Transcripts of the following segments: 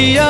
Yeah.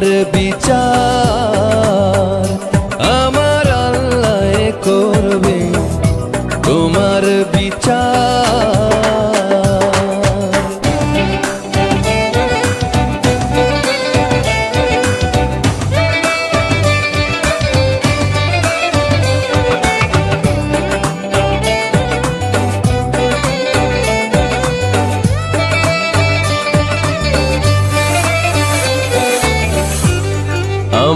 তোমার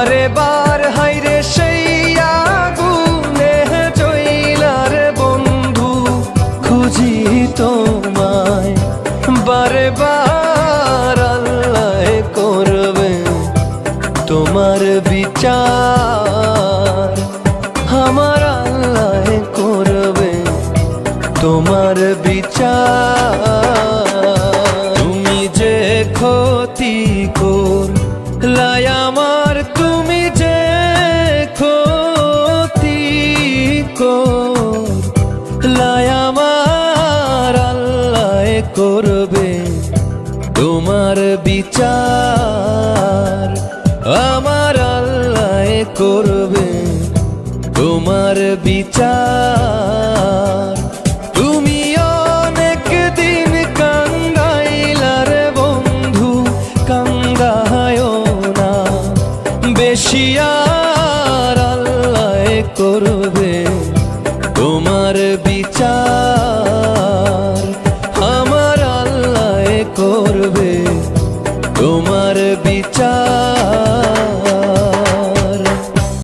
বারে বার হাইরে সেই আগুনে জইলার বন্ধু, খুঁজি তোমায়। বারে বার আল্লাহ করবে তোমার বিচার। আমার আল্লাহ করবে তোমার বিচার। তুমি যে ক্ষতি কর লাই আমার করবে তোমার বিচার। তুমি অনেক দিন কাঙ্গাইলার বন্ধু কাঙ্গায় না। বেশি আর আল্লাহ করবে তোমার বিচার